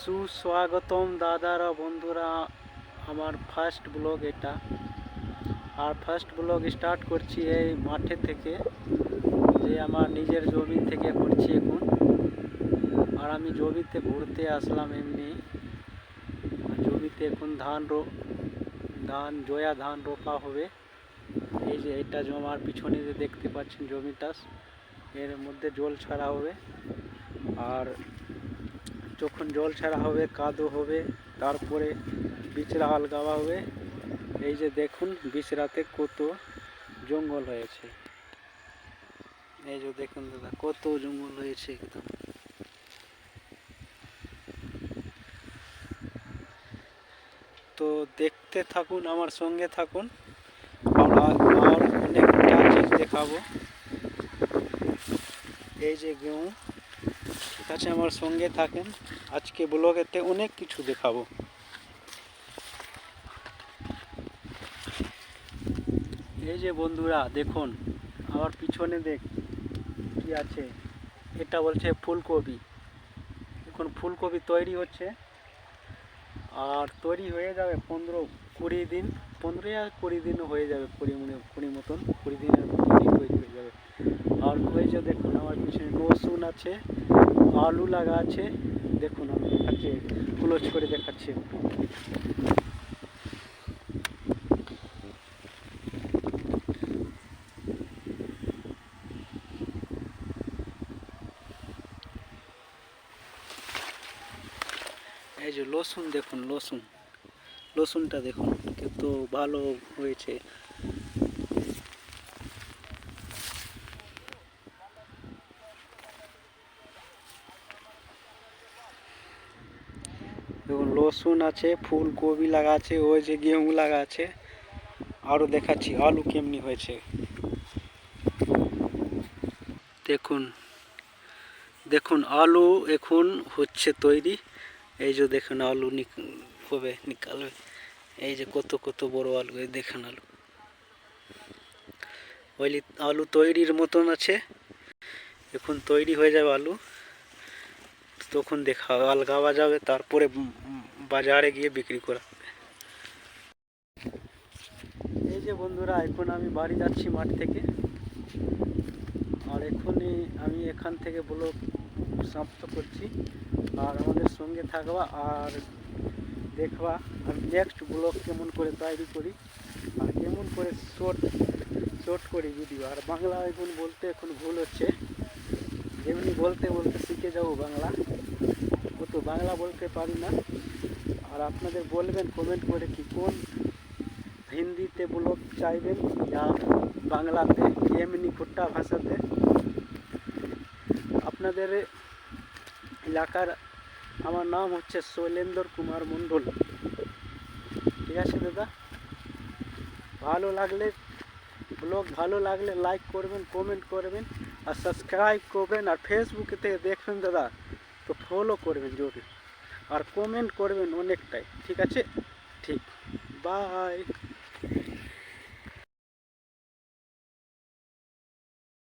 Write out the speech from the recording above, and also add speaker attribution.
Speaker 1: সুস্বাগতম দাদারা, বন্ধুরা, আমার ফার্স্ট ব্লগ এটা। আর ফার্স্ট ব্লগ স্টার্ট করছি এই মাঠে থেকে, যে আমার নিজের জমি থেকে করছি এখন। আর আমি জমিতে ঘুরতে আসলাম এমনি। জমিতে এখন ধান রো, ধান, জয়া ধান রোপা হবে। এই যে এটা জমার পিছনে যে দেখতে পাচ্ছেন জমিটা, এর মধ্যে জল ছাড়া হবে। আর যখন জল ছাড়া হবে, কাদো হবে, তারপরে বিচরা আলগাওয়া হবে। এই যে দেখুন, বিচরাতে কত জঙ্গল হয়েছে। এই যে দেখুন দাদা, কত জঙ্গল হয়েছে একদম। তো দেখতে থাকুন, আমার সঙ্গে থাকুন। আমরা অনেকটা দেখাবো। এই যে গেহু ঠিক আছে, আমার সঙ্গে থাকেন। আজকে ব্লগেতে অনেক কিছু দেখাবো। এই যে বন্ধুরা, দেখুন, আমার পিছনে দেখ, কি আছে? এটা বলছে ফুলকপি। এখন ফুলকপি তৈরি হচ্ছে। আর তৈরি হয়ে যাবে পনেরো কুড়ি দিন, পনেরো আর কুড়ি দিনও হয়ে যাবে কুড়ি মনে, কুড়ি মতন, কুড়ি দিনের তৈরি হয়ে যাবে আর যে দেখুন, আমার পিছনে রসুন আছে, আলু লাগা আছে দেখুন, আমি দেখাচ্ছি ক্লোজ করে দেখাচ্ছি। এই যে লসুন, দেখুন, লসুন। লসুনটা দেখুন কত ভালো হয়েছে। দেখুন লসুন আছে, ফুলকপি লাগা আছে ওই যে গেহু লাগা আছে আরও দেখাচ্ছি, আলু কেমনি হয়েছে। দেখুন দেখুন, আলু এখন হচ্ছে তৈরি। এই যে দেখুন, আলু হবে নিকালবে এই যে কত কত বড় আলু, এই দেখুন আলু। ওইলি, আলু তৈরির মতন আছে। এখন তৈরি হয়ে যাবে আলু। তখন দেখা আলগাওয়া যাবে তারপরে বাজারে গিয়ে বিক্রি করা এই যে বন্ধুরা, এখন আমি বাড়ি যাচ্ছি মাঠ থেকে। আর এখনই আমি এখান থেকে ব্লগ সমাপ্ত করছি। আর আমাদের সঙ্গে থাকবা আর দেখবা আমি নেক্সট ব্লগ কেমন করে তৈরি করি। আর কেমন করে শর্ট শর্ট করি ভিডিও আর বাংলা এখন বলতে এখন ভুল হচ্ছে। যেমনি বলতে বলতে শিখে যাব বাংলা। ও তো বাংলা বলতে পারি না। আর আপনাদের বলবেন কমেন্ট করে কি কোন হিন্দিতে ব্লগ চাইবেন या বাংলাতে, এমনি ভুট্টা ভাষাতে। আপনাদের এলাকার, আমার নাম হচ্ছে শৈলেন্দর কুমার মণ্ডল। ঠিক আছে দাদা? ভালো লাগলে ব্লগ ভালো লাগলে লাইক করবেন কমেন্ট করবেন। আর সাবস্ক্রাইব করবেন আর ফেসবুকে থেকে দেখবেন দাদা, তো ফলো করবেন জরুরি আর কমেন্ট করবেন অনেকটাই, ঠিক আছে? ঠিক। বাই